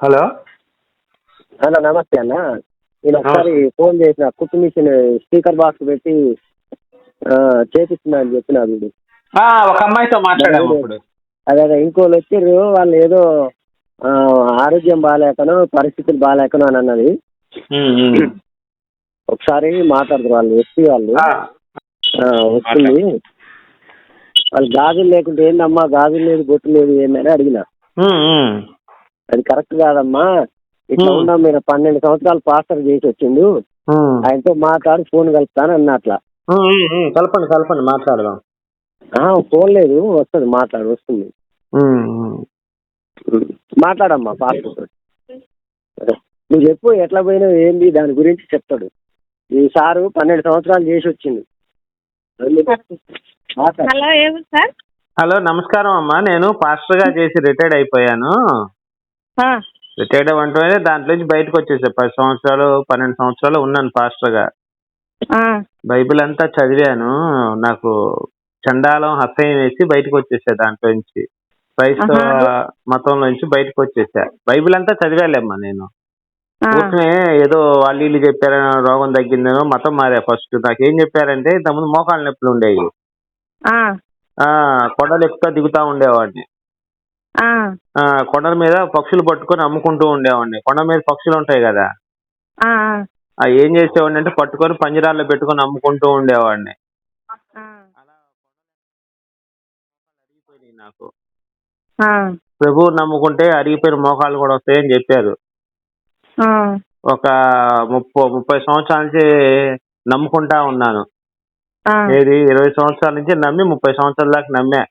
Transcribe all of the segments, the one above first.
Hello అన్న నమస్తే అన్న. నేను ఒకసారి ఫోన్ చేసిన కుట్టు మిషన్ స్పీకర్ బాక్స్ పెట్టి చేపిస్తున్నా అని చెప్పిన వీడు. ఒక అమ్మాయితో మాట్లాడాము అదే అదే ఇంకోళ్ళు వచ్చారు వాళ్ళు ఏదో ఆరోగ్యం బాగాలేకనో పరిస్థితులు బాగాలేకనో అని అన్నది. ఒకసారి మాట్లాడతారు వాళ్ళు ఎస్పీ వాళ్ళు. వస్తుంది వాళ్ళు గాజులు లేకుంటే ఏందమ్మా గాజులు లేదు బొట్టు లేదు ఏందని అడిగిన. అది కరెక్ట్ కాదమ్మా ఇట్లా. ఉన్నాం మీరు పన్నెండు సంవత్సరాలు పాస్టర్ చేసి వచ్చిండు. ఆయనతో మాట్లాడి ఫోన్ కలుపుతాను అన్న అట్లా. కలపండి కలపండి మాట్లాడదాం ఆ, ఫోన్ లేదు వస్తుంది మాట్లాడు వస్తుంది. మాట్లాడమ్మా పాస్టర్. నువ్వు చెప్పు ఎట్లా పోయినావు ఏంది దాని గురించి చెప్తాడు ఈ సారు పన్నెండు సంవత్సరాలు చేసి వచ్చింది. హలో హలో నమస్కారం అమ్మా నేను పాస్టర్గా చేసి రిటైర్డ్ అయిపోయాను రిటైర్డ్ అవ్వటమే దాంట్లో నుంచి బయటకు వచ్చేసా. పది సంవత్సరాలు పన్నెండు సంవత్సరాలు ఉన్నాను పాస్టర్గా ఆ, బైబిల్ అంతా చదివాను. నాకు చండాలం హస్తయం వేసి బయటకు వచ్చేసా దాంట్లో నుంచి. క్రైస్తవ. మతంలో నుంచి బయటకు వచ్చేసా. బైబిల్ అంతా చదివాలేమ్మా నేను. ఆ, ఊరికనే ఏదో వాళ్ళు వీళ్ళు చెప్పారనో రోగం తగ్గిందనో మతం మారా ఫస్ట్. నాకేం చెప్పారంటే ఇంతకుముందు మోకాళ్ళ నొప్పులు ఉండేవి. కొండలు ఎక్కుతా దిగుతా ఉండేవాడిని. కొండల మీద పక్షులు పట్టుకొని అమ్ముకుంటూ ఉండేవాడిని. కొండ మీద పక్షులు ఉంటాయి కదా. ఏం చేసేవాడిని అంటే పట్టుకొని పంజరాల్లో పెట్టుకొని అమ్ముకుంటూ ఉండేవాడిని. నాకు. ఆ, ప్రభువు నమ్ముకుంటే అరిగిపోయిన మోకాళ్ళు కూడా వస్తాయని చెప్పారు. ఒక ముప్పై ముప్పై సంవత్సరాల నుంచి నమ్ముకుంటా ఉన్నాను. ఏది? ఇరవై సంవత్సరాల నుంచి నమ్మి ముప్పై సంవత్సరాల దాకా నమ్మా.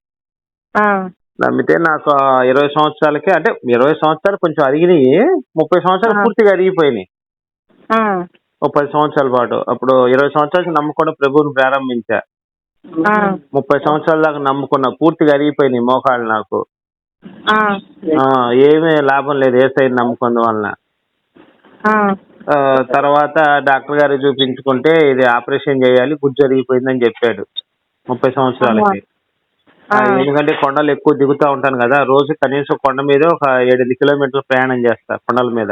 నమ్మితే నాకు ఇరవై సంవత్సరాలకి అంటే ఇరవై సంవత్సరాలు కొంచెం అరిగినాయి ముప్పై సంవత్సరాలు. పూర్తిగా అరిగిపోయినాయి. ఒక పది సంవత్సరాల పాటు. అప్పుడు ఇరవై సంవత్సరాలకి నమ్ముకున్న ప్రభువుని ప్రారంభించా. ముప్పై సంవత్సరాల దాకా నమ్ముకున్న పూర్తిగా అరిగిపోయినాయి మోకాళ్ళు నాకు. ఏమీ లాభం లేదు ఏ సైడ్ నమ్ముకున్న వలన. తర్వాత డాక్టర్ గారు చూపించుకుంటే ఇది ఆపరేషన్ చేయాలి గుజ్జు అరిగిపోయిందని చెప్పాడు. ముప్పై సంవత్సరాలకి. ఎందుకంటే కొండలు ఎక్కువ దిగుతా ఉంటాను కదా రోజు కనీసం కొండ మీద ఒక ఏడు కిలోమీటర్లు ప్రయాణం చేస్తా కొండల మీద.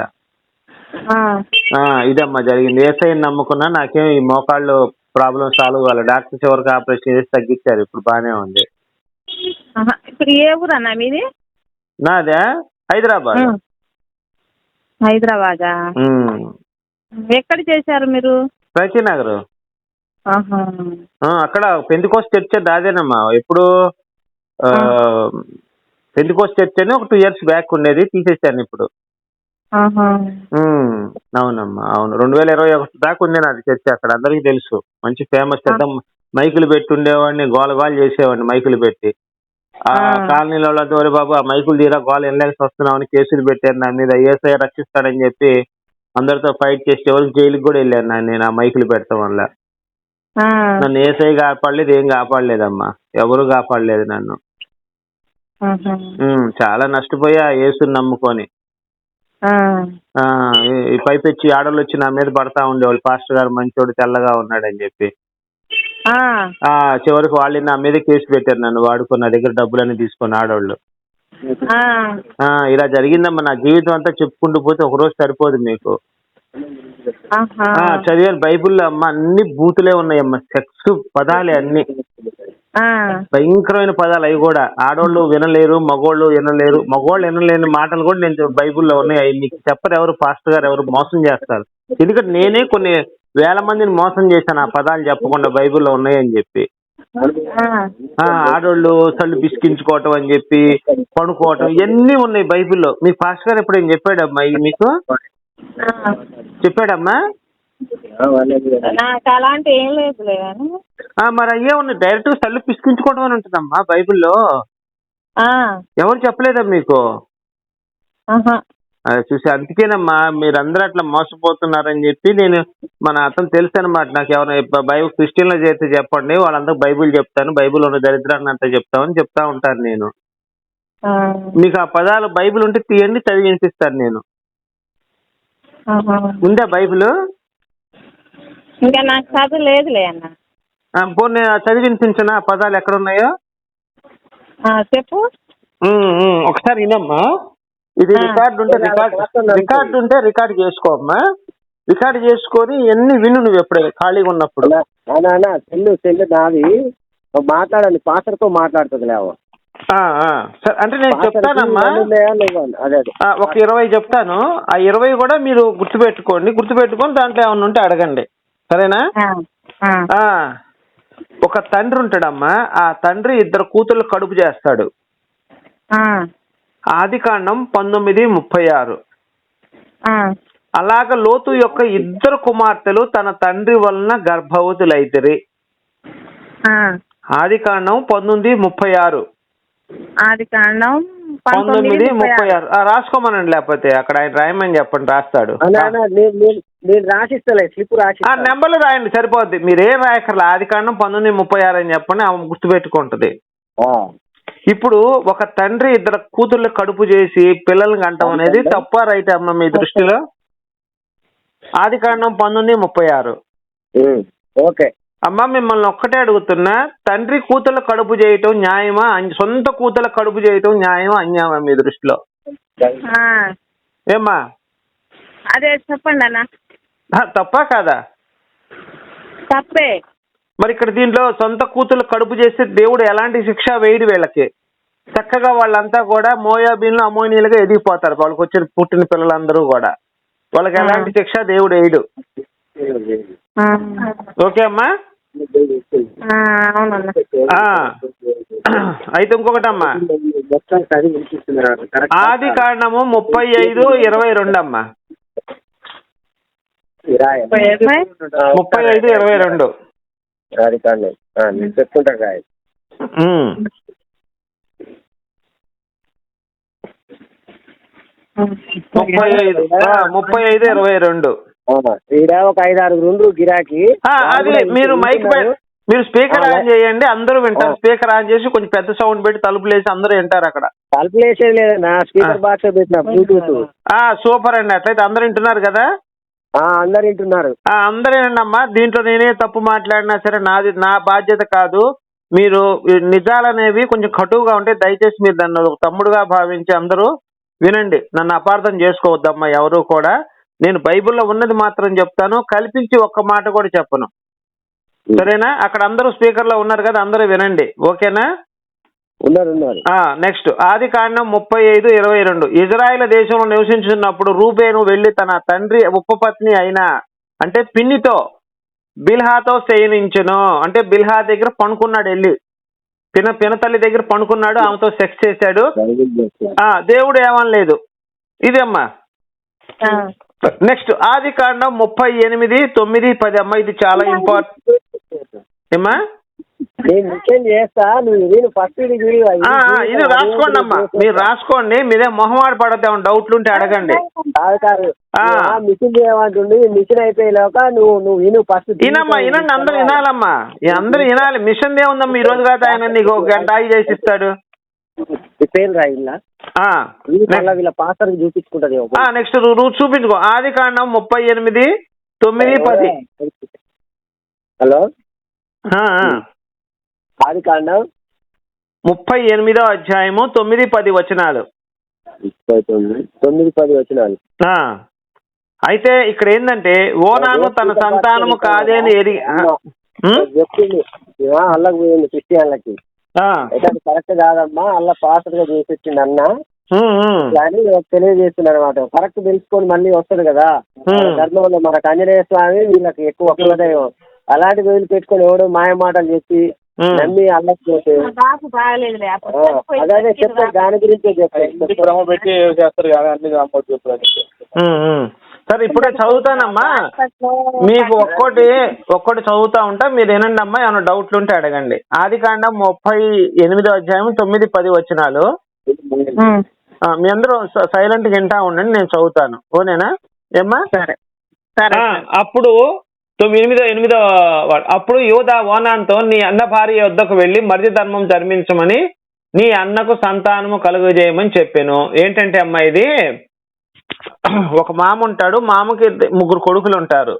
ఇదమ్మా జరిగింది. ఏసఐ నమ్ముకున్నా నాకేం ఈ మోకాళ్ళు ప్రాబ్లం సాల్వ్ కావాలి డాక్టర్ చివరికి ఆపరేషన్ చేసి తగ్గించారు ఇప్పుడు బాగానే ఉంది. ఆహా. ఇప్పుడు ఏ ఊరన్నా మీది? నాదే? హైదరాబాద్. హైదరాబాదా. ఎక్కడ చేశారు మీరు? నగర్ ఆహా. అక్కడ పెందుకోస్ చర్చ్ దాదేనమ్మా. ఎప్పుడు? పెందుకోస్ చర్చ్ అని ఒక టూ ఇయర్స్ బ్యాక్ ఉండేది తీసేశాను ఇప్పుడు. అవునమ్మా అవును. రెండు వేల ఇరవై ఒకటి దాకా ఉంది నాది చర్చ అక్కడ అందరికీ తెలుసు. మంచి ఫేమస్ పెద్ద మైకులు పెట్టి ఉండేవాడిని గోల గోల చేసేవాడిని మైకులు పెట్టి. ఆ. కాలనీలో వాళ్ళ బాబు ఆ మైకులు తీరా గోల ఎనలేక వస్తున్నామని కేసులు పెట్టారు. నా మీద ఏసఐ రక్షిస్తాడని చెప్పి అందరితో ఫైట్ చేసి ఎవరికి జైలుకి కూడా వెళ్ళాను నా- నేను ఆ మైకులు పెడతాం వల్ల. నన్ను ఏసఐ కాపాడలేదు ఏం కాపాడలేదమ్మా. ఎవరు కాపాడలేదు నన్ను. చాలా నష్టపోయా యేసుని నమ్ముకొని. పైపెచ్చి ఆడలు వచ్చి నా మీద పడతా ఉండేవాళ్ళు. పాస్టర్ గారు మంచోడు తెల్లగా ఉన్నాడని చెప్పి. చివరికి వాళ్ళు నా మీద కేసు పెట్టారు నన్ను వాడుకున్న నా దగ్గర డబ్బులన్నీ తీసుకొని ఆడవాళ్ళు ఇలా జరిగిందమ్మా. నా జీవితం అంతా చెప్పుకుంటూ పోతే ఒక రోజు సరిపోదు మీకు. చదివాను బైబిల్లో అమ్మ. అన్ని బూతులే ఉన్నాయమ్మా. సెక్స్ పదాలే అన్ని. భయంకరమైన పదాలు అవి కూడా. ఆడోళ్ళు వినలేరు మగోళ్ళు వినలేరు. మగోళ్ళు వినలేని మాటలు కూడా నేను బైబిల్లో ఉన్నాయి. అవి మీకు చెప్పరు ఎవరు పాస్టర్ గారు ఎవరు మోసం చేస్తారు. ఎందుకంటే నేనే కొన్ని వేల మందిని మోసం చేశాను ఆ పదాలు చెప్పకుండా బైబిల్లో ఉన్నాయని చెప్పి. ఆడోళ్ళు సళ్ళు పిసికించుకోవటం అని చెప్పి పడుకోవటం ఇవన్నీ ఉన్నాయి బైబిల్లో. మీ పాస్టర్ గారు ఎప్పుడు ఏం చెప్పాడమ్మా ఇవి మీకు. చెప్పాడమ్మా? నాకు అలాంటి ఏం ఆ, మరి అయ్యే ఉన్నాయి డైరెక్ట్ సళ్ళు పిసికించుకోవడం అని ఉంటుందమ్మా బైబిల్లో. ఎవరు చెప్పలేదా మీకు? చూసి అందుకేనమ్మా మీరందరూ అట్లా మోసపోతున్నారని చెప్పి నేను మన అతను తెలుసు అనమాట నాకు ఎవరైనా బైబిల్ క్రిస్టియన్లో చేస్తే చెప్పండి వాళ్ళందరూ బైబిల్ చెప్తాను బైబిల్ ఉన్న దరిద్రాన్ని అంతా చెప్తామని చెప్తా ఉంటాను నేను. మీకు ఆ పదాలు బైబిల్ ఉంటే తీయండి చదివి వినిపిస్తాను నేను. ఉందా బైబిల్? ఇంకా నాకు చదువు లేదులే అన్న. పోనీ చదివి వినిపించనా? పదాలు ఎక్కడ ఉన్నాయో ఆ, చెప్పు. ఒకసారి వినమ్మా. ఇది. రికార్డు ఉంటే రికార్డ్ రికార్డు ఉంటే రికార్డ్ చేసుకోమ్మా రికార్డ్ చేసుకొని ఇవన్నీ విను నువ్వు ఎప్పుడైనా ఖాళీగా ఉన్నప్పుడు. అన్నా సెల్లు సెల్లు నాది. మాట్లాడాలి పాస్టర్తో మాట్లాడుతుంది లేవ. ఆ, ఆ. సరే అంటే నేను చెప్తానమ్మా. ఒక ఇరవై చెప్తాను. ఆ ఇరవై కూడా మీరు గుర్తుపెట్టుకోండి. గుర్తుపెట్టుకొని దాంట్లో ఏమన్నా ఉంటే అడగండి. సరేనా? ఆ, ఆ, ఆ. ఒక తండ్రి ఉంటాడమ్మా. ఆ తండ్రి ఇద్దరు కూతుర్లు కడుపు చేస్తాడు. ఆ, ఆది కాండం పంతొమ్మిది ముప్పై ఆరు. ఆ, అలాగ లోతు యొక్క ఇద్దరు కుమార్తెలు తన తండ్రి వలన గర్భవతులైతిరి. ఆ. ఆది కాండం పంతొమ్మిది ముప్పై ఆరు. ఆది కాండం పంతొమ్మిది ముప్పై ఆరు. ఆ, రాసుకోమనండి లేకపోతే అక్కడ ఆయన రాయమని చెప్పండి రాస్తాడు. నేను రాసిస్తలే స్లిప్ ఆ రాసిస్తా నెంబర్లు రాయండి సరిపోద్ది. మీరేం రాయక్కర్లా? ఆది కాండం పంతొమ్మిది ముప్పై ఆరు అని చెప్పండి ఆమె గుర్తుపెట్టుకుంటది ఆ. ఇప్పుడు ఒక తండ్రి ఇద్దరు కూతుర్లు కడుపు చేసి పిల్లల్ని కంటం అనేది తప్ప రైట్ అమ్మ మీ దృష్టిలో? ఆది కాండం పంతొమ్మిది ముప్పై ఆరు. ఓకే. అమ్మ మిమ్మల్ని ఒక్కటే అడుగుతున్నా తండ్రి కూతుర్ల కడుపు చేయటం న్యాయమా? సొంత కూతుర్ల కడుపు చేయటం న్యాయమా? అన్యాయమా మీ దృష్టిలో? ఆ, ఏమ్మా? అదే చెప్పండి అన్న ఆ, తప్పా కాదా? తప్పే. మరి ఇక్కడ దీంట్లో సొంత కూతుర్లు కడుపు చేస్తే దేవుడు ఎలాంటి శిక్ష వేయడు వీళ్ళకి. చక్కగా వాళ్ళంతా కూడా మోయాబీన్లు అమోనీలుగా ఎదిగిపోతారు. వాళ్ళకి వచ్చిన పుట్టిన పిల్లలందరూ కూడా. వాళ్ళకి ఎలాంటి శిక్ష దేవుడు వేయడు. ఓకే అమ్మా. అయితే ఇంకొకటి అమ్మా మొత్తం చదివి వినిపిస్తున్నారు కరెక్ట్ ఆది కాండము ముప్పై ఐదు ఇరవై రెండు అమ్మా. ముప్పై ఐదు ఇరవై రెండు. అది నేను రాయ. ముప్పై ఐదు. ఆ, ముప్పై ఐదు ఇరవై రెండు. ఈడ ఒక ఐదు ఆరు రెండు గిరాకీ. ఆ, అది మీరు మైక్ మీరు స్పీకర్ ఆన్ చేయండి అందరూ వింటారు. స్పీకర్ ఆన్ చేసి కొంచెం పెద్ద సౌండ్ పెట్టి తలుపులు వేసి అందరూ వింటారు అక్కడ. తలుపులు వేసేది లేదన్నా స్పీకర్ బాక్స్ పెట్టిన బ్లూటూత్ ఆ సూపర్ అండి. అట్లయితే అందరూ వింటున్నారు కదా? అందరు వింటున్నారు. ఆ అందరూ వినండి అమ్మా దీంట్లో నేనే తప్పు మాట్లాడినా సరే నాది నా బాధ్యత కాదు. మీరు ఈ నిజాలనేవి కొంచెం కటువుగా ఉంటే దయచేసి మీరు దాన్ని ఒక తమ్ముడుగా భావించి అందరూ వినండి. నన్ను అపార్థం చేసుకోవద్దమ్మా ఎవరు కూడా. నేను బైబిల్లో ఉన్నది మాత్రం చెప్తాను కల్పించి ఒక్క మాట కూడా చెప్పను. సరేనా? అక్కడ అందరూ స్పీకర్లో ఉన్నారు కదా అందరూ వినండి. ఓకేనా? నెక్స్ట్ ఆది కాండం ముప్పై ఐదు ఇరవై రెండు. ఇజ్రాయెల్ దేశంలో నివసించున్నప్పుడు రూబేను వెళ్ళి తన తండ్రి ఉపపత్ని అయిన అంటే పిన్నితో బిల్హాతో శయనించును. అంటే బిల్హా దగ్గర పనుకున్నాడు వెళ్ళి. పిన పినతల్లి దగ్గర పనుకున్నాడు ఆమెతో సెక్స్ చేశాడు. ఆ దేవుడు ఏమనలేదు. ఇదమ్మా. ఆ, నెక్స్ట్ ఆది కాండం ముప్పై ఎనిమిది తొమ్మిది పది. అమ్మ ఇది చాలా ఇంపార్టెంట్. ఏమ్మా? నేను నిత్యం చేస్తా? నువ్వు నేను ఫస్ట్ ఇది రాసుకోండి అమ్మా. మీరు రాసుకోండి. మీరే మొహమాట పడతాం డౌట్లు ఉంటే అడగండి. కాదు కాదు. మిషన్ చేయమంటుండి. మిషన్ అయిపోయేలాక నువ్వు నువ్వు విను ఫస్ట్ వినమ్మా వినండి. అందరూ వినాలమ్మా. అందరూ వినాలి. మిషన్ ఏముందమ్మా? ఈ రోజు కాదు ఆయన నీకు ఒక గంట ఆగి చేసి ఇస్తాడు. పేరు రాయిల్లా వీళ్ళ పాస్టర్ చూపించుకుంటది నెక్స్ట్ రూట్ చూపించుకో. ఆది కాండం ముప్పై ఎనిమిది తొమ్మిది పది. హలో. ఆది కాండం ముప్పై ఎనిమిదో అధ్యాయము తొమ్మిది పది వచనాలు ముప్పై తొమ్మిది తొమ్మిది పది వచ్చినాలు ఆ. అయితే ఇక్కడ ఏంటంటే ఓనాను తన సంతానము కాదే అని ఎరిగి? చెప్పింది అల్లకి పోయింది క్రిస్టియన్లకి ఆ. అయితే అది కరెక్ట్ కాదమ్మా అల్ల పాస్టర్గా చేసి వచ్చింది అన్న. అని తెలియజేస్తున్నారు అనమాట కరెక్ట్ తెలుసుకొని మళ్ళీ వస్తుంది కదా. ధర్మంలో మనకు ఆంజనేయ స్వామి వీళ్ళకి ఎక్కువ కులదైవం అలాంటి వదిలి పెట్టుకొని ఎవడో మాయ మాటలు చెప్పి. నమ్మి అదే దాని గురించే భ్రమ పెట్టి చేస్తారు కానీ అన్ని. సరే ఇప్పుడే చదువుతానమ్మా. మీకు ఒక్కోటి ఒక్కోటి చదువుతా ఉంటా మీరు వినండి అమ్మా ఏమైనా డౌట్లు ఉంటే అడగండి. ఆది కాండం ముప్పై ఎనిమిదో అధ్యాయం తొమ్మిది పది ఆ, మీ అందరూ సైలెంట్గా వింటా ఉండండి నేను చదువుతాను. ఓనేనా ఏమ్మా? సరే. సరే. ఆ, అప్పుడు తొమ్మిది ఎనిమిదో ఎనిమిదో వాడు అప్పుడు యోధ ఓనాన్తో నీ అన్న భార్య వద్దకు వెళ్ళి మరిది ధర్మం ధర్మించమని నీ అన్నకు సంతానము కలుగజేయమని చెప్పాను. ఏంటంటే అమ్మా ఇది? ఒక మామ ఉంటాడు మామకి ముగ్గురు కొడుకులు ఉంటారు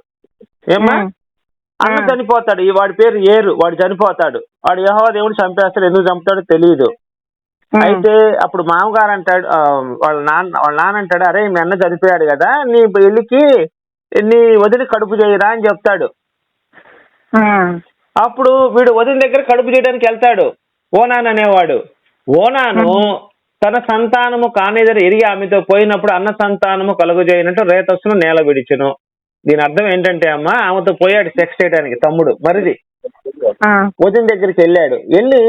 ఏమ్మా. అన్న. చనిపోతాడు. ఈ వాడి పేరు ఏరు వాడు చనిపోతాడు. వాడు యెహోవా దేవుడు చంపేస్తాడు ఎందుకు చంపుతాడో తెలియదు. అయితే అప్పుడు మామగారు అంటాడు వాళ్ళ నాన్న వాళ్ళ నాన్న అంటాడు అరే మీ అన్న చనిపోయాడు కదా నీ పెళ్ళికి నీ వదిలి కడుపు చేయరా అని చెప్తాడు. అప్పుడు వీడు వదిన దగ్గర కడుపు చేయడానికి వెళ్తాడు. ఓనాన్ అనేవాడు. ఓనాను తన సంతానము కానిదరు ఎరిగి ఆమెతో పోయినప్పుడు అన్న సంతానము కలుగు చేయనట్టు రేతస్సును నేల విడిచెను. దీని అర్థం ఏంటంటే అమ్మా ఆమెతో పోయాడు సెక్స్ చేయడానికి తమ్ముడు మరిది. వదిన దగ్గరికి వెళ్ళాడు. వెళ్ళి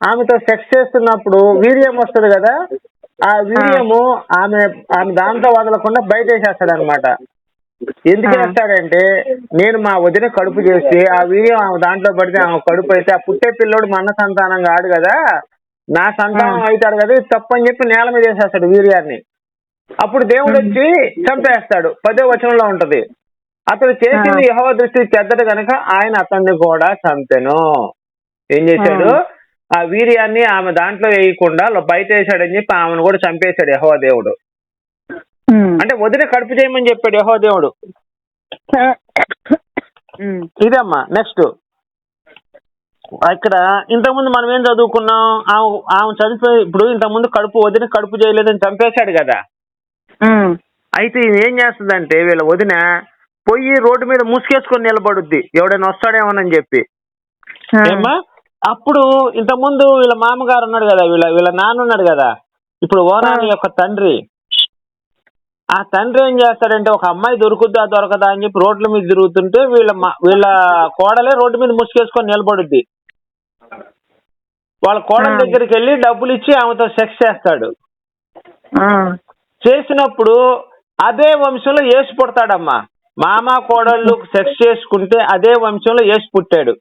ఆమెతో సెక్స్ చేస్తున్నప్పుడు వీర్యం వస్తుంది కదా ఆ వీర్యము ఆమె ఆమె దాంతో వదలకుండా బయట వేసేస్తాడు అనమాట ఎందుకు వేస్తాడంటే నేను మా వదిన కడుపు చేసి ఆ వీర్యం ఆమె దాంట్లో పడితే ఆమె కడుపు అయితే ఆ పుట్టే పిల్లోడు మా అన్న సంతానం కాడు కదా నా సంతానం అవుతాడు కదా ఇది తప్పు అని చెప్పి నేల మీద వేసేస్తాడు వీర్యాన్ని అప్పుడు దేవుడు వచ్చి చంపేస్తాడు పదో వచనంలో ఉంటది. అతడు చేసింది యహోవ దృష్టి చెడ్డది కనుక ఆయన అతన్ని కూడా చంపెను. ఏం చేశాడు? ఆ. వీర్యాన్ని ఆమె దాంట్లో వేయకుండా బయట వేసాడని చెప్పి ఆమెను కూడా చంపేశాడు యహోవ దేవుడు. అంటే వదిన కడుపు చేయమని చెప్పాడు యహోవ దేవుడు. ఇదమ్మా నెక్స్ట్ ఇక్కడ ఇంతకుముందు మనం ఏం చదువుకున్నాం? ఆమె చనిపోయి ఇప్పుడు ఇంతకుముందు కడుపు వదిన కడుపు చేయలేదని చంపేశాడు కదా. అయితే ఏం చేస్తుందంటే వీళ్ళ వదిన పొయ్యి రోడ్డు మీద ముసుకేసుకొని నిలబడుద్ది. ఎవడైనా వస్తాడేమోనని చెప్పి. ఏమ్మా? అప్పుడు ఇంతకుముందు వీళ్ళ మామగారు ఉన్నాడు కదా వీళ్ళ వీళ్ళ నాన్న ఉన్నాడు కదా. ఇప్పుడు ఓనాని యొక్క తండ్రి. ఆ తండ్రి ఏం చేస్తాడంటే ఒక అమ్మాయి దొరుకుద్దా దొరకదా అని చెప్పి రోడ్ల మీద తిరుగుతుంటే వీళ్ళ వీళ్ళ కోడలే రోడ్డు మీద ముసుకేసుకొని నిలబడుద్ది. వాళ్ళ కోడల దగ్గరికి వెళ్ళి డబ్బులు ఇచ్చి ఆమెతో సెక్స్ చేస్తాడు. చేసినప్పుడు అదే వంశంలో ఏసు పుడతాడమ్మా. మామ కోడళ్ళు సెక్స్ చేసుకుంటే అదే వంశంలో ఏసు పుట్టాడు.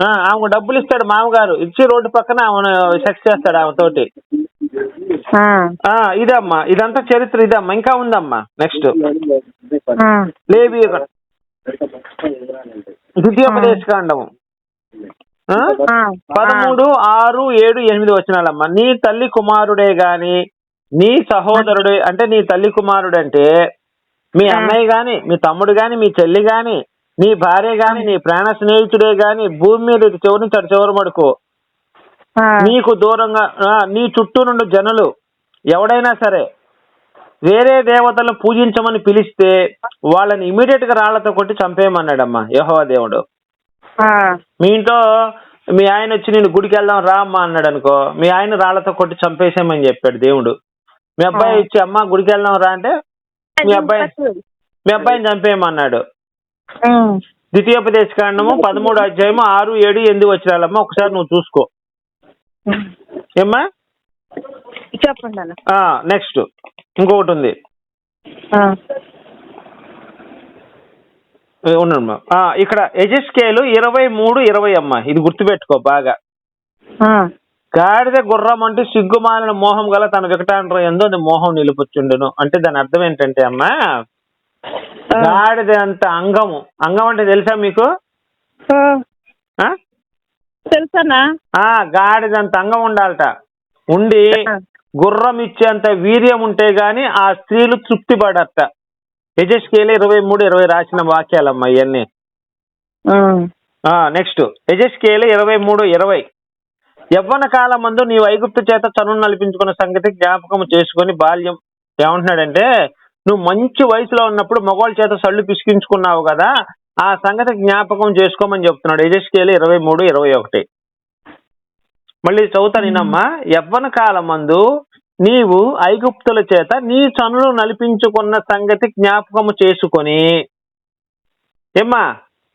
ఆమెకు డబ్బులు ఇస్తాడు మామగారు. ఇచ్చి రోడ్డు పక్కన ఆమెను సెక్స్ చేస్తాడు ఆమెతోటి. ఇదమ్మా ఇదంతా చరిత్ర ఇదమ్మా ఇంకా ఉందమ్మా నెక్స్ట్. లేవి ద్వితీయోపదేశకాండము ఆ? ఆ. పదమూడు ఆరు ఏడు ఎనిమిది వచనాలమ్మా నీ తల్లి కుమారుడే గాని నీ సహోదరుడే అంటే నీ తల్లి కుమారుడు అంటే మీ అన్నయ్య గాని మీ తమ్ముడు గాని మీ చెల్లి గాని నీ భార్య గాని నీ ప్రాణ స్నేహితుడే గాని భూమి మీద ఇటు చివరి మడుకు. నీకు దూరంగా ఆ, నీ చుట్టూ నుండి జనులు ఎవడైనా సరే వేరే దేవతలను పూజించమని పిలిస్తే వాళ్ళని ఇమీడియట్గా రాళ్ళతో కొట్టి చంపేయమన్నాడమ్మా యెహోవా దేవుడు. మీ ఇంట్లో మీ ఆయన వచ్చి నేను గుడికి వెళ్దాం రా అమ్మా అన్నాడు అనుకో మీ ఆయన రాళ్ళతో కొట్టి చంపేసేయమని చెప్పాడు దేవుడు. మీ అబ్బాయి ఇచ్చి అమ్మ గుడికి వెళ్దాం రా అంటే మీ అబ్బాయి మీ అబ్బాయిని చంపేయమన్నాడు. ద్వితీయోపదేశ కాండము పదమూడు అధ్యాయము ఆరు ఏడు ఎనిమిది వచ్చినాలమ్మా ఒకసారి నువ్వు చూసుకో. ఏమ్మా? చెప్పండి అన్న. నెక్స్ట్ ఇంకొకటి ఉంది. ఉండమ్మా ఇక్కడ ఎజెస్కేలు ఇరవై మూడు ఇరవై అమ్మా. ఇది గుర్తుపెట్టుకో బాగా. గాడిద గుర్రం అంటే సిగ్గుమాలిన మోహం గల తన వికటాండ్ర ఎందో అది మోహం నిలుపుచుండును. అంటే దాని అర్థం ఏంటంటే అమ్మా. గాడిద అంత అంగము. అంగం అంటే తెలుసా మీకు? ఆ. ఆ? తెలుసన్నా ఆ గాడిద అంత అంగం ఉండాలట ఉండి గుర్రం ఇచ్చేంత వీర్యం ఉంటే గాని ఆ స్త్రీలు తృప్తి పడట యజస్కేలు ఇరవై మూడు ఇరవై రాసిన వాక్యాలమ్మా ఇవన్నీ. నెక్స్ట్ యజస్కేలు ఇరవై మూడు ఇరవై యవ్వన కాలం మందు నీ వైగుప్తు చేత చనువు నలిపించుకున్న సంగతి జ్ఞాపకం చేసుకొని బాల్యం ఏమంటున్నాడంటే నువ్వు మంచి వయసులో ఉన్నప్పుడు మగవాళ్ళ చేత సళ్ళు పిసికించుకున్నావు కదా ఆ సంగతి జ్ఞాపకం చేసుకోమని చెప్తున్నాడు. యజస్కేలు ఇరవై మూడు ఇరవై ఒకటి. మళ్ళీ చదువుతాను నేనమ్మా యవ్వన కాలం మందు నీవు ఐగుప్తుల చేత నీ చనులు నలిపించుకున్న సంగతి జ్ఞాపకము చేసుకొని ఏమ్మా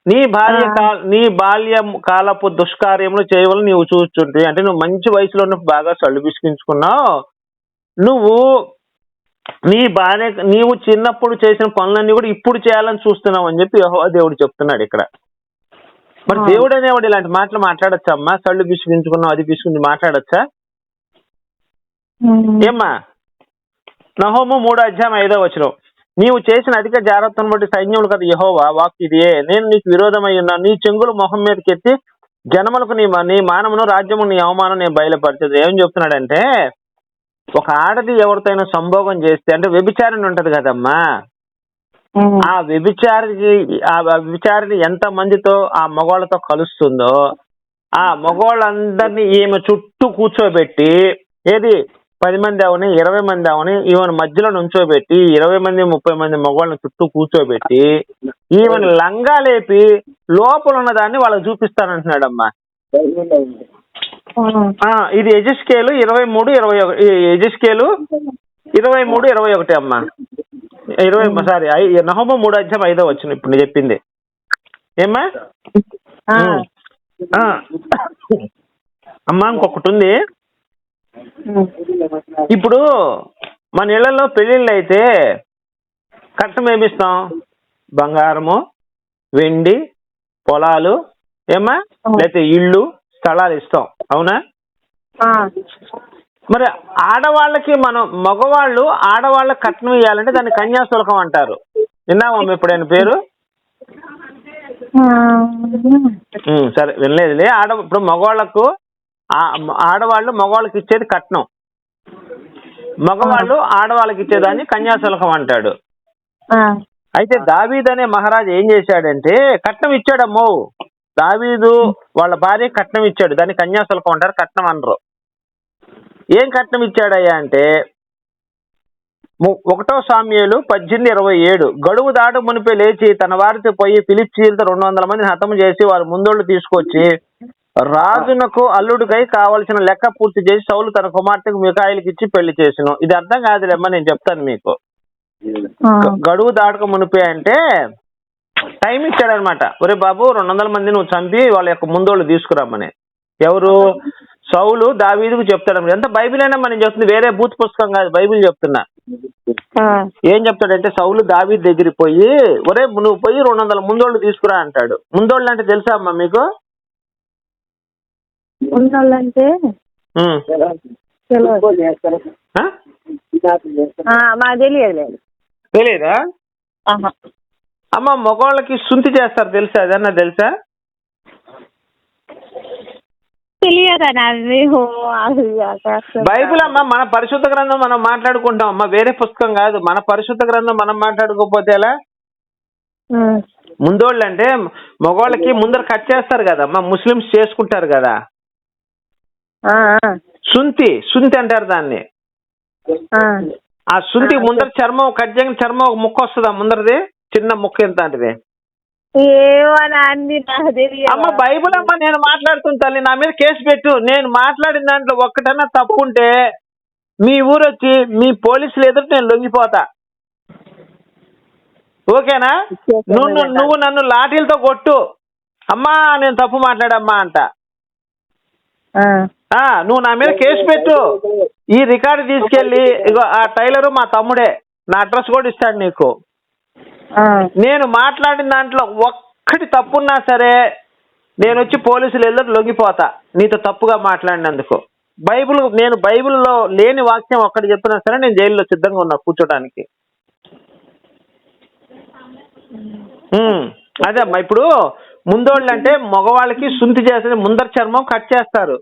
నీ బాల్య కాల నీ బాల్య కాలపు దుష్కార్యములు చేయవలని నీవు చూస్తుంటే అంటే నువ్వు మంచి వయసులో ఉన్నప్పుడు బాగా సళ్ళు పిసికించుకున్నావు నువ్వు నీ భార్య నీవు చిన్నప్పుడు చేసిన పనులన్నీ కూడా ఇప్పుడు చేయాలని చూస్తున్నావు అని చెప్పి యెహోవా దేవుడు చెప్తున్నాడు ఇక్కడ. మరి. దేవుడు అనేవాడు ఇలాంటి మాటలు మాట్లాడచ్చా? అమ్మా సళ్ళు పిసికించుకున్నావు అది పిసుకుంది మాట్లాడచ్చా. ఏమ్మా నహోము మూడో అధ్యాయం ఐదో వచనం. నీవు చేసిన అధిక జాగ్రత్తను బట్టి సైన్యములు కదా యహోవా వాక్ ఇదియే. నేను నీకు విరోధమై ఉన్నాను. నీ చెంగులు మొహం మీదకి ఎత్తి జనములకు నీ నీ మానమును రాజ్యము నీ అవమానం నేను బయలుపరిచేది. ఏం చెప్తున్నాడంటే ఒక ఆడది ఎవరితోనైనా సంభోగం చేస్తే అంటే వ్యభిచారిణి ఉంటది కదమ్మా. ఆ వ్యభిచారికి ఆ వ్యభిచారిని ఎంత మందితో ఆ మగవాళ్ళతో కలుస్తుందో ఆ మగవాళ్ళందరినీ ఈమె చుట్టూ కూర్చోబెట్టి ఏది పది మంది అవని ఇరవై మంది అవని ఈమెను మధ్యలో నుంచోబెట్టి ఇరవై మంది ముప్పై మంది మగవాళ్ళని చుట్టూ కూర్చోబెట్టి ఈమెను లంగా లేపి లోపల ఉన్న దాన్ని వాళ్ళకి చూపిస్తానంటున్నాడమ్మా. ఇది ఎజిస్కేలు ఇరవై మూడు ఇరవై ఒకటి ఎజిస్కేలు ఇరవై మూడు ఇరవై ఒకటి అమ్మా. ఇరవై సారీ నహోమ మూడు అధ్యాయం ఐదో వచ్చిన ఇప్పుడు నేను చెప్పింది. ఏమ్మా. అమ్మా ఇంకొకటి ఉంది. ఇప్పుడు మన ఇళ్ళలో పెళ్ళిళ్ళు అయితే కట్నం ఏమిస్తాం బంగారము వెండి పొలాలు. ఏమ్మా? లేకపోతే ఇళ్ళు స్థలాలు ఇస్తాం. అవునా. మరి ఆడవాళ్ళకి మనం మగవాళ్ళు ఆడవాళ్ళకి కట్నం ఇవ్వాలంటే దాన్ని కన్యాశుల్కం అంటారు. విన్నామా ఎప్పుడైనా పేరు? సరే వినలేదులే. ఆడ ఇప్పుడు మగవాళ్ళకు ఆడవాళ్ళు మగవాళ్ళకి ఇచ్చేది కట్నం. మగవాళ్ళు ఆడవాళ్ళకి ఇచ్చేదాన్ని కన్యాశుల్కం అంటాడు. అయితే దావీద్ అనే మహారాజు ఏం చేశాడంటే కట్నం ఇచ్చాడమ్మో. దావీదు వాళ్ళ భార్య కట్నం ఇచ్చాడు. దాన్ని కన్యాశుల్కం అంటారు. కట్నం అనరు. ఏం కట్నం ఇచ్చాడయ్యా అంటే ఒకటో సామ్యాలు పద్దెనిమిది ఇరవై ఏడు. గడువు దాటు మునిపే లేచి తన వారితో పోయి ఫిలిప్చీలతో రెండు వందల మందిని హతం చేసి వారి ముందోళ్ళు తీసుకొచ్చి రాజునకు అల్లుడికై కావలసిన లెక్క పూర్తి చేసి సౌలు తన కుమార్తెకు మికాయిలకి ఇచ్చి పెళ్ళి చేసిన. ఇది అర్థం కాదులేమ్మా నేను చెప్తాను మీకు. గడువు దాటక మునిపే అంటే టైం ఇచ్చాడనమాట ఒరే బాబు రెండు వందల మంది నువ్వు చంపి వాళ్ళ యొక్క ముందోళ్ళు తీసుకురమ్మని. ఎవరు? సౌలు దావీదుకు చెప్తాడు. ఎంత బైబిల్ అయినా మనం చెప్తుంది వేరే బూత్ పుస్తకం కాదు బైబిల్ చెప్తున్నా. ఏం చెప్తాడంటే సౌలు దావీద్ దగ్గరికి పోయి ఒరే నువ్వు పోయి రెండు వందల ముందోళ్ళు తీసుకురా అంటాడు. ముందోళ్ళు అంటే తెలుసా అమ్మా మీకు? ఉమ్. తెలియదు అమ్మ మగవాళ్ళకి శుంఠి చేస్తారు తెలుసా? అదన్నా తెలుసా? బైబిల్ అమ్మ మన పరిశుద్ధ గ్రంథం మనం మాట్లాడుకుంటాం. అమ్మ వేరే పుస్తకం కాదు. మన పరిశుద్ధ గ్రంథం మనం మాట్లాడుకోకపోతే ఎలా. ముందోళ్ళు అంటే మగవాళ్ళకి ముందర కట్ చేస్తారు కదా అమ్మ ముస్లిమ్స్ చేసుకుంటారు కదా. సుంతి సుంతి అంటారు దాన్ని. ఆ. ఆ సుంతి ముందర చర్మం కట్ చేయని చర్మం ఒక ముక్క వస్తుందా ముందరది? చిన్న ముక్క ఎంత తెలియదు. అమ్మ బైబిల్ అమ్మ నేను మాట్లాడుతున్న తల్లి నా మీద కేసు పెట్టు. నేను మాట్లాడిన దాంట్లో ఒక్కటన్నా తప్పు ఉంటే మీ ఊరు వచ్చి మీ పోలీసులు ఎదురు నేను లొంగిపోతా. ఓకేనా? నువ్వు నువ్వు- నన్ను లాఠీలతో కొట్టు. అమ్మా నేను తప్పు మాట్లాడమ్మా అంట. నువ్వు నా మీద కేసు పెట్టు. ఈ రికార్డు తీసుకెళ్ళి ఇగో ఆ టైలరు మా తమ్ముడే. నా అడ్రస్ కూడా ఇస్తాడు నీకు. నేను మాట్లాడిన దాంట్లో ఒక్కటి తప్పున్నా సరే నేను వచ్చి పోలీసులు ఎదురు లొంగిపోతా నీతో తప్పుగా మాట్లాడినందుకు. బైబిల్ నేను బైబిల్లో లేని వాక్యం ఒక్కటి చెప్పినా సరే నేను జైల్లో సిద్ధంగా ఉన్నా కూర్చోడానికి అదే అమ్మా ఇప్పుడు ముందోళ్ళు అంటే మగవాళ్ళకి శుంఠి చేసేది ముందర చర్మం కట్ చేస్తారు.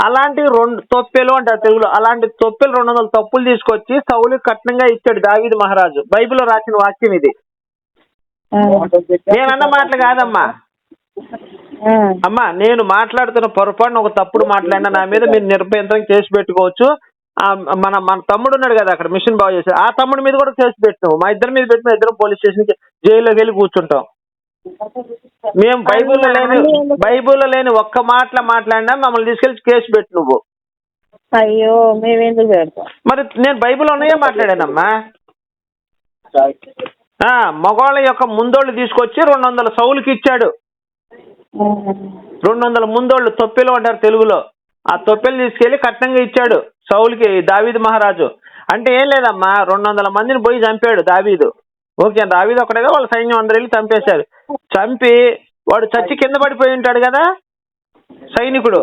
అలాంటి రెండు తొప్పెలు అంటారు తెలుగులో. అలాంటి తొప్పెలు రెండు వందల తప్పులు తీసుకొచ్చి సౌలు కట్నంగా ఇచ్చాడు దావీద్ మహారాజు. బైబిల్లో రాసిన వాక్యం ఇది. నేనన్న మాటలు కాదమ్మా. అమ్మా నేను మాట్లాడుతున్న పొరపాటున ఒక తప్పుడు మాట్లాడినా నా మీద మీరు నిర్భయంత్రం కేసు పెట్టుకోవచ్చు. మన మన తమ్ముడు ఉన్నాడు కదా అక్కడ మిషన్ బాగు చేశాడు. ఆ తమ్ముడి మీద కూడా కేసు పెట్టినావు. మా ఇద్దరి మీద పెట్టిన ఇద్దరం పోలీస్ స్టేషన్కి జైల్లోకి వెళ్ళి కూర్చుంటాం. మేము బైబిల్లో లేని బైబిల్లో లేని ఒక్క మాటల మాట్లాడినా మమ్మల్ని తీసుకెళ్ళి కేసు పెట్టు నువ్వు. అయ్యో మేమెందుకు పెడతాం? మరి నేను బైబిల్ ఉన్నాయే మాట్లాడానమ్మా. ఆ, మగవాళ్ళ యొక్క ముందోళ్ళు తీసుకొచ్చి రెండు వందల సౌలుకి ఇచ్చాడు. రెండు వందల ముందోళ్ళు తొప్పెలు అంటారు తెలుగులో. ఆ తొప్పెలు తీసుకెళ్ళి కట్నంగా ఇచ్చాడు సౌలుకి దావీదు మహారాజు. అంటే ఏం లేదమ్మా రెండు వందల మందిని పోయి చంపాడు దావీదు. ఓకే దావీదు ఒకటేగా వాళ్ళ సైన్యం అందరు వెళ్ళి చంపేశారు. చంపి వాడు చచ్చి కింద పడిపోయి ఉంటాడు కదా? సైనికుడు.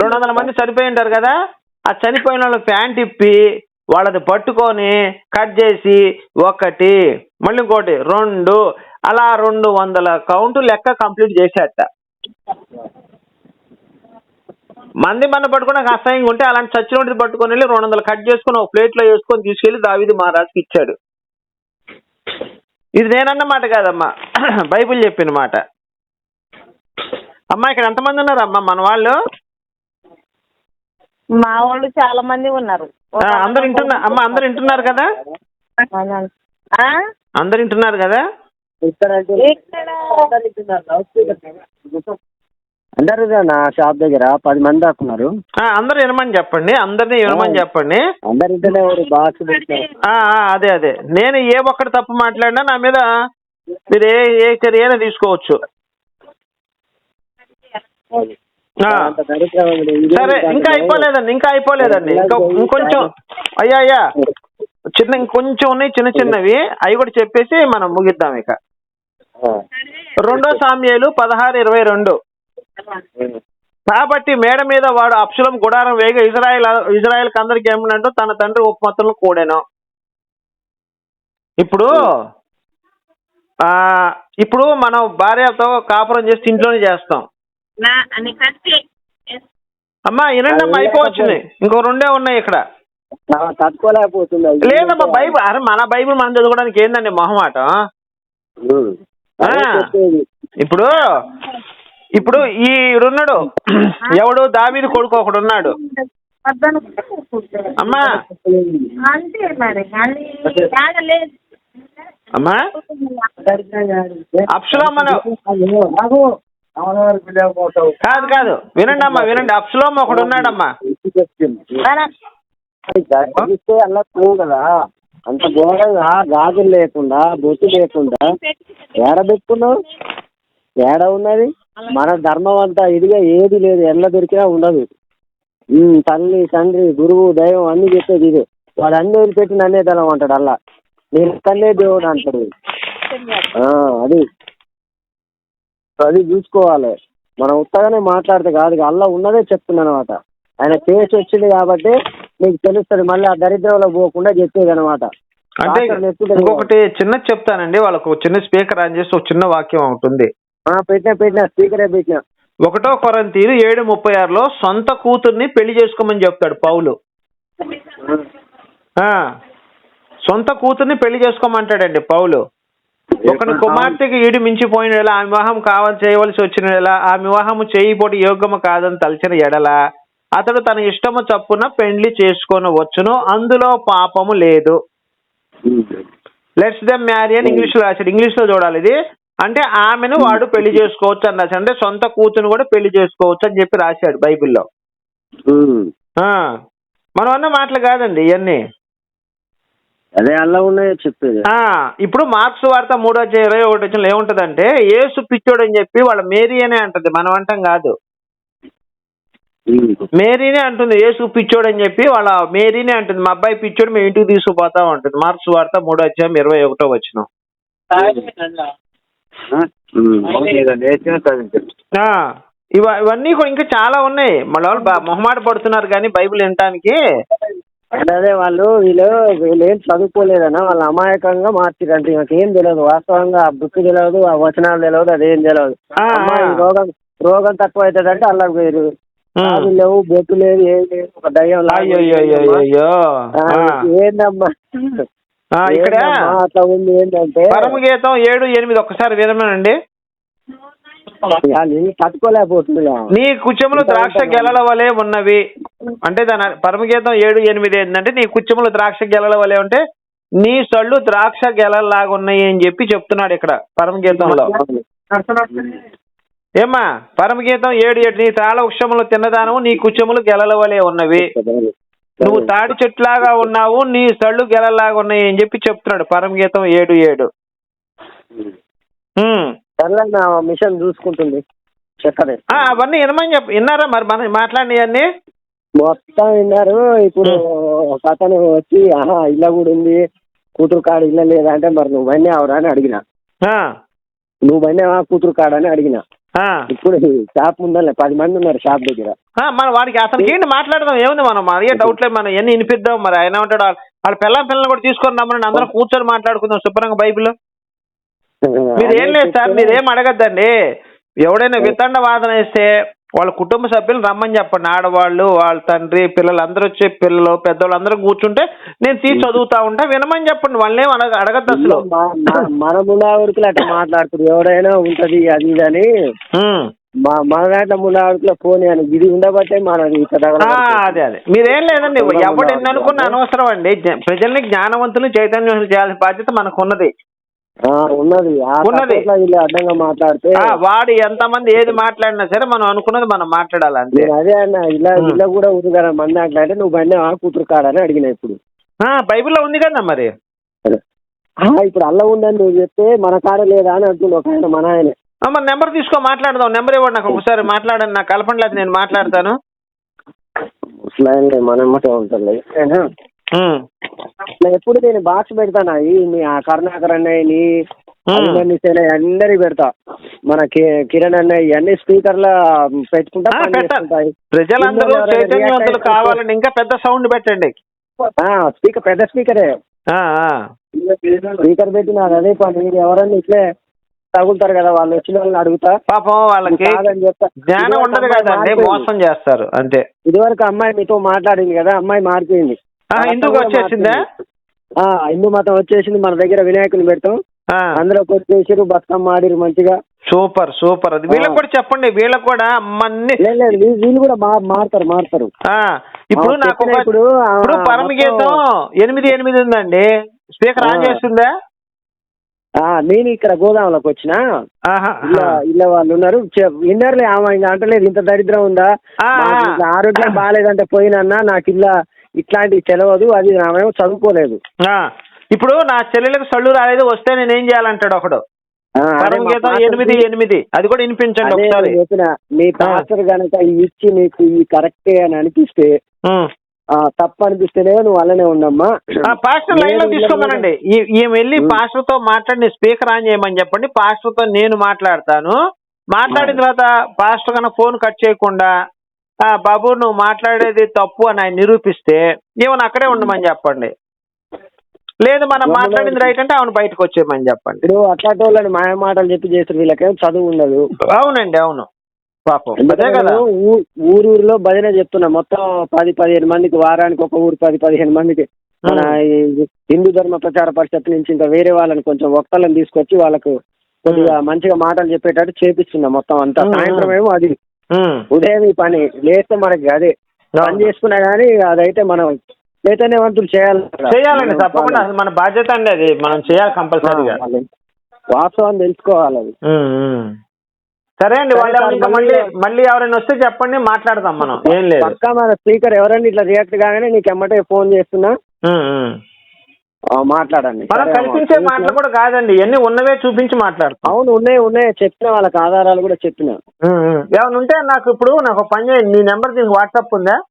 రెండు వందల మంది చనిపోయి ఉంటారు కదా? ఆ చనిపోయిన వాళ్ళు ప్యాంట్ ఇప్పి వాళ్ళది పట్టుకొని కట్ చేసి ఒకటి మళ్ళీ ఇంకోటి రెండు అలా రెండు వందల కౌంట్ లెక్క కంప్లీట్ చేసేట మంది మన పట్టుకుని అసహ్యంగా ఉంటే అలాంటి చచ్చినోటిది పట్టుకొని వెళ్ళి రెండు వందలు కట్ చేసుకొని ఒక ప్లేట్లో వేసుకొని తీసుకెళ్ళి దావిది మహారాజుకి ఇచ్చాడు. ఇది నేనన్న మాట కాదమ్మా. బైబిల్ చెప్పిన మాట. అమ్మా ఇక్కడ ఎంతమంది ఉన్నారు అమ్మా మన వాళ్ళు? మా వాళ్ళు చాలా మంది ఉన్నారు అందరు వింటున్నా అమ్మ అందరు వింటున్నారు కదా? ఆ? అందరు వింటున్నారు కదా? అందరు నా షాప్ దగ్గర పది మంది దాకా ఉన్నారు. ఆ, అందరు వినమని చెప్పండి అందరినీ వినమని చెప్పండి. అందరు బాక్స్ పెట్టినారు ఆ, ఆ, అదే అదే. నేను ఏ ఒక్కటి తప్పు మాట్లాడినా నా మీద మీరు ఏ ఏ చర్య అయినా తీసుకోవచ్చు సరే. ఇంకా అయిపోలేదండి ఇంకా అయిపోలేదండి. ఇంకా ఇంకొంచెం అయ్యా అయ్యా. చిన్న ఇంకొంచెం ఉన్నాయి చిన్న చిన్నవి. అవి కూడా చెప్పేసి మనం ముగిద్దాం ఇక. రెండో సామ్యాలు పదహారు ఇరవై రెండు. కాబట్టి మేడ మీద వాడు అప్సులం గుడారం వేగ ఇజ్రాయెల్ ఇజ్రాయెల్ అందరికి ఏమన్నట్టు తన తండ్రి ఉపమతులను కూడాను. ఇప్పుడు ఆ ఇప్పుడు మనం భార్యతో కాపురం చేసి ఇంట్లోనే చేస్తాం. అమ్మా వినండి అమ్మా అయిపోవచ్చుంది. ఇంకో రెండే ఉన్నాయి ఇక్కడ. తట్టుకోలేకపోతుంది. లేదమ్మా బైబిల్ అరే మన బైబిల్ మనం చదువుకోవడానికి ఏందండి మొహమాటం. ఇప్పుడు ఇప్పుడు ఈ ఉన్నాడు ఎవడు? దావీదు కొడుకు ఒకడు ఉన్నాడు. అమ్మా. అమ్మా. అప్సులోం అను కాదు కాదు. వినండి అమ్మా వినండి. అప్సులోం ఒకడు ఉన్నాడమ్మా. కదా. అంత ఘోరంగా గాజులు లేకుండా బొట్టు లేకుండా. ఏడ పెట్టుకున్నావు? ఏడ ఉన్నది? మన ధర్మం అంతా ఇదిగా ఏది లేదు ఎల్ల దొరికినా ఉండదు. తల్లి తండ్రి గురువు దైవం అన్ని చెప్పేది ఇది. వాడు అన్ని వదిలిపెట్టి నన్నే తలం అంటాడు అల్లా నేను తన్నే దేవుడు అంటాడు. ఆ, అది. అది చూసుకోవాలి. మనం ఉత్తగానే మాట్లాడితే కాదు అల్లా ఉన్నదే చెప్తున్నాను అనమాట ఆయన కేసు వచ్చింది కాబట్టి నీకు తెలుస్తుంది మళ్ళీ ఆ దరిద్రంలో పోకుండా చెప్పేది అనమాట అంటే ఇంకొకటి చిన్న చెప్తానండి వాళ్ళకు చిన్న స్పీకర్ ఆన్ చేసి ఒక చిన్న వాక్యం ఉంటుంది పెట్టినా పెట్టినా స్పీకరే పెట్టినా. ఒకటో కొరంతీరు ఏడు ముప్పై ఆరులో సొంత కూతుర్ని పెళ్ళి చేసుకోమని చెప్తాడు పౌలు. ఆ. సొంత కూతుర్ని పెళ్ళి చేసుకోమంటాడండి పౌలు. ఒకని కుమార్తెకి ఈడు మించిపోయిన ఎడల ఆ వివాహం కావాలి చేయవలసి వచ్చిన ఎడల ఆ వివాహము చేయబోటి యోగ్యము కాదని తలచిన ఎడల అతడు తన ఇష్టము చప్పున పెండ్లి చేసుకొనవచ్చును అందులో పాపము లేదు. లెట్స్ దెమ్ మ్యారీ అని ఇంగ్లీష్లో రాశాడు. ఇంగ్లీష్లో చూడాలి ఇది. అంటే ఆమెను వాడు పెళ్ళి చేసుకోవచ్చు అని రాశాడు అంటే సొంత కూతురు కూడా పెళ్ళి చేసుకోవచ్చు అని చెప్పి రాశాడు బైబిల్లో. మనం అన్న మాటలు కాదండి ఇవన్నీ అదే అల్లా ఉన్నాయో చెప్పేది. ఆ, ఇప్పుడు మార్క్స్ వార్త మూడో అధ్యాయం ఇరవై ఒకటి వచ్చిన ఏముంటదంటే ఏసు పిచ్చోడు అని చెప్పి వాళ్ళ మేరీ అనే అంటది. మనం అంటాం కాదు. మేరీనే అంటుంది ఏసు పిచ్చోడు అని చెప్పి వాళ్ళ మేరీనే అంటుంది. మా అబ్బాయి పిచ్చోడు మేము ఇంటికి తీసుకుపోతాం అంటుంది. మార్క్స్ వార్త మూడో అధ్యాయం ఇరవై ఒకటో వచ్చిన ఇవన్నీ కూడా ఇంకా చాలా ఉన్నాయి. బా- మొహమాట పడుతున్నారు కానీ బైబిల్ వినటానికి. అదే వాళ్ళు వీళ్ళు వీళ్ళు ఏం చదువుకోలేదన్న వాళ్ళు అమాయకంగా మార్చిరంటే ఏం తెలియదు వాస్తవంగా ఆ బుక్ తెలియదు ఆ వచనాలు తెలియదు అదేం తెలియదు రోగం రోగం తక్కువ అవుతుంది అంటే అల్లా వేరు లేవు బొట్టు లేదు ఏం లేదు ఒక దయ్యం. ఏందమ్మా? ఇక్కడ అట్లా ఉంది ఏంటంటే పరమగీతం ఏడు ఎనిమిది ఒక్కసారి వినమనండి. వాళ్ళు ఏం తట్టుకోలేకపోతుంది నీ కుచములు ద్రాక్ష గెలల వలె ఉన్నవి. అంటే దాని పరమగీతం ఏడు ఎనిమిది ఏంటంటే నీ కుచములు ద్రాక్ష గెలల వలె ఉంటే నీ సళ్ళు ద్రాక్ష గెలలాగా ఉన్నాయి అని చెప్పి చెప్తున్నాడు ఇక్కడ పరమగీతంలో. ఏమ్మా పరమగీతం ఏడు ఏడు నీ తాళ వృక్షములు తిన్నదానము నీ కుచములు గెలల వలె ఉన్నవి. నువ్వు తాడి చెట్లాగా ఉన్నావు నీ సళ్ళు గెలలాగా ఉన్నాయి అని చెప్పి చెప్తున్నాడు పరమగీతం ఏడు ఏడు. సర్లే నా మిషన్ చూసుకుంటుంది. చెప్పండి ఆ, అవన్నీ వినమని చెప్ప. విన్నారా మరి మనం మాట్లాడినవన్నీ మొత్తం విన్నారు. ఇప్పుడు ఒక అతను వచ్చి ఆహా ఇల్ల కూడా ఉంది. కూతురు కాడ ఇల్ల లేదా? అంటే మరి నువ్వు బన్నావురా అని అడిగిన. నువ్వు బన్నావా కూతురు కాడ? అని అడిగిన. ఇప్పుడు షాప్ ఉందలే పది మంది ఉన్నారు షాప్ దగ్గర. మన వాడికి అతనికి ఏంటి మాట్లాడదాం? ఏముంది మనం? మరి ఏ డౌట్ లేదు మనం ఎన్ని వినిపిద్దాం? మరి ఆయన ఉంటాడు వాళ్ళ పిల్లం పిల్లల్ని కూడా తీసుకొని రమ్మని అందరం కూర్చొని మాట్లాడుకుందాం శుభ్రంగా బైబిల్ మీరు ఏం లేదు సార్ మీరు ఏం అడగద్దండి. ఎవడైనా వితండ వాదన వేస్తే వాళ్ళ కుటుంబ సభ్యులు రమ్మని చెప్పండి. ఆడవాళ్ళు వాళ్ళ తండ్రి పిల్లలు అందరూ వచ్చి పిల్లలు పెద్దవాళ్ళు అందరూ కూర్చుంటే నేను తీసి చదువుతా ఉంటా వినమని చెప్పండి. వాళ్ళని అడగ అడగద్దు అసలు. మన ఉన్న వరకు అట్లా మాట్లాడుతున్నారు ఎవరైనా ఉంటది అది ఇది అని. మా మన దాంట్లో ఫోన్ అని. ఇది ఉండబట్టే మనది అదే అదే. మీరేం లేదండి. ఎవడు ఎన్ని అనుకున్న అనవసరం అండి. ప్రజల్ని జ్ఞానవంతులు చైతన్యవంతులు చేయాల్సిన బాధ్యత మనకు ఉన్నది. ఆ, ఉన్నది. అడ్డంగా మాట్లాడితే వాడు ఎంతమంది ఏది మాట్లాడినా సరే మనం అనుకున్నది మనం మాట్లాడాలి అదే అన్న ఇలా. ఇలా కూడా ఉరుగారా మంది అంటే నువ్వు బండి ఆ కూతురు కాడని అడిగిన ఇప్పుడు. బైబిల్లో ఉంది కదా మరి. ఇప్పుడు అల్ల ఉందని నువ్వు చెప్తే మన కాడ లేదా అని అంటున్నావు ఒక ఆయన మన ఆయన. మరి నెంబర్ తీసుకో మాట్లాడదాం. నెంబర్ ఇవ్వండి నాకు ఒకసారి మాట్లాడండి. నాకు కలపండి నేను మాట్లాడతాను. ముసలాయనలే మన ఎప్పుడు నేను బాక్స్ పెడతాను? ఈ మీ ఆ కరుణాకర్ అన్నయ్య నీ ఉమ్. అభిమన్యు సేనయ్య అందరికి పెడతా. మన కి- కిరణ్ అన్నయ్య ఇవన్నీ స్పీకర్ల పెట్టుకుంటా ఆ, పని పెట్ట- చేసుకుంటాయి ప్రజలందరూ చైతన్యవంతులు కావాలండి ఇంకా పెద్ద సౌండ్ పెట్టండి. స్పీకర్ పెద్ద స్పీకరే ఆ, ఆ. స్పీకర్ పెట్టి నాకు అదే పని. మీరు ఎవరన్నా ఇట్లే తగులుతారు కదా వాళ్ళు వచ్చిన వాళ్ళని అడుగుతా. పాపం వాళ్ళకి కాదని చెప్తా. జ్ఞానం ఇదివరకు ఉండదు అమ్మాయి కదండి మారిపోయింది. మోసం చేస్తారు అంతే. ఇదివరకు అమ్మాయి మీతో మాట్లాడింది కదా అమ్మాయి మారిపోయింది. హిందూకి వచ్చేసిందా? ఆ హిందూ మతం వచ్చేసింది మన దగ్గర వినాయకుని పెడతాం. అందరూ వచ్చేసారు బతుకమ్మ ఆడిరు మంచిగా. Super super. అది వీళ్ళకి కూడా చెప్పండి వీళ్ళకి కూడా అమ్మన్ని వీళ్ళు కూడా మారుతారు మారుతారు. ఇప్పుడు నాకు ఇప్పుడు, పరమగీతం ఎనిమిది ఎనిమిది ఉందండి. Speaker on. చేస్తుందా? ఆ, నేను ఇక్కడ గోదాములకు వచ్చిన. ఇళ్ళ వాళ్ళు ఉన్నారు. విన్నర్లే ఆమె ఇంకా అంటలేదు ఇంత దరిద్రం ఉందా? ఆరోగ్యం బాగాలేదంటే పోయినన్నా నాకు ఇలా ఇట్లాంటివి తెలియదు అది ఆమె చదువుకోలేదు. ఇప్పుడు నా చెల్లెలకు సళ్ళు రాలేదు వస్తే నేను ఏం చేయాలంటాడు ఒకడు? ఎనిమిది ఎనిమిది. అది కూడా వినిపించండి ఒకసారి. చెప్పిన మీ పాస్టర్ గనక ఇవి ఇచ్చి నీకు ఈ కరెక్టే అని అనిపిస్తే తప్పు అనిపిస్తేనే నువ్వు అలానే ఉండమ్మా. ఆ, పాస్టర్ లైన్లో తీసుకోమనండి. ఈ- ఈమె వెళ్ళి. పాస్టర్తో మాట్లాడి స్పీకర్ ఆన్ చేయమని చెప్పండి. పాస్టర్తో నేను మాట్లాడతాను. మాట్లాడిన తర్వాత పాస్టర్ కన్నా ఫోన్ కట్ చేయకుండా బాబు నువ్వు మాట్లాడేది తప్పు అని ఆయన నిరూపిస్తే ఈవెన్ అక్కడే ఉండమని చెప్పండి. లేదు మనం మాట్లాడింది రైట్ అంటే అవును బయటకు వచ్చేయమని చెప్పండి. ఇప్పుడు అట్లాంటి వాళ్ళని మాయ మాటలు చెప్పి చేస్తారు వీళ్ళకేం చదువు ఉండదు. అవునండి అవును. పాపం. అదే కదా. ఊరూరులో భజన చెప్తున్నా. మొత్తం పది పదిహేను మందికి వారానికి ఒక ఊరు పది పదిహేను మందికి. మన హిందూ ధర్మ ప్రచార పరిషత్ నుంచి ఇంకా వేరే వాళ్ళని కొంచెం వక్తలను తీసుకొచ్చి వాళ్ళకు కొద్దిగా మంచిగా మాటలు చెప్పేటట్టు చేపిస్తున్నా మొత్తం అంతా. సాయంత్రం ఏమో అది. ఉదయం ఈ పని. లేస్తే మనకి అదే. పని చేసుకున్నా కానీ అదైతే మనం చైతన్యవంతులు చేయాలి. చేయాలండి తప్పకుండా. మన బాధ్యత అండి అది. మనం చేయాలి కంపల్సరీగా. వాస్తవం తెలుసుకోవాలి అది. సరే అండి వాళ్ళు ఇంకా మళ్ళీ- మళ్ళీ ఎవరైనా వస్తే చెప్పండి మాట్లాడదాం మనం. ఏం లేదు. పక్కా మన స్పీకర్ ఎవరైనా ఇట్లా రియాక్ట్ కాగానే నీకు ఎమ్మటే ఫోన్ చేస్తున్నా. మాట్లాడండి. మనం. కల్పించే మాటలు కూడా కాదండి. ఇవన్నీ ఉన్నవే చూపించి మాట్లాడతాం. అవును ఉన్నాయి ఉన్నాయి. చెప్పిన వాళ్ళకి ఆధారాలు కూడా చెప్పిన. ఏమైనా ఉంటే నాకు ఇప్పుడు నాకు పని చేయండి. మీ నెంబర్ దీనికి వాట్సాప్ ఉందా?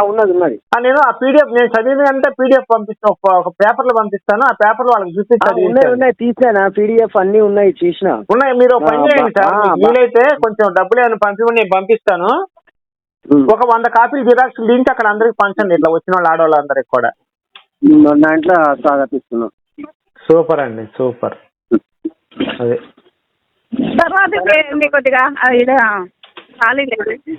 ఆ, ఉన్నది ఉన్నది. నేను ఆ పీడిఎఫ్ నేను చదివిన అంటే పీడిఎఫ్ పంపిస్తాను ఒక- ఒక పేపర్లో పంపిస్తాను. ఆ పేపర్ వాళ్ళకి చూపించి ఉన్నాయి. ఉన్నాయి. తీసానా పీడిఎఫ్ అన్ని ఉన్నాయి చూసిన. ఉన్నాయి. మీరు పని చేయండి సార్. వీలైతే కొంచెం డబ్బులు ఏమైనా పంపివ్వండి నేను పంపిస్తాను. ఒక వంద కాపీలు జిరాక్స్ దించి అక్కడ అందరికి పంచండి. ఇట్లా వచ్చిన వాళ్ళు ఆడవాళ్ళందరికి కూడా. దాంట్లో స్వాగతిస్తున్నా సూపర్ అండి సూపర్. అదే. తర్వాత కొద్దిగా? ఈడ ఖాళీ లేదు?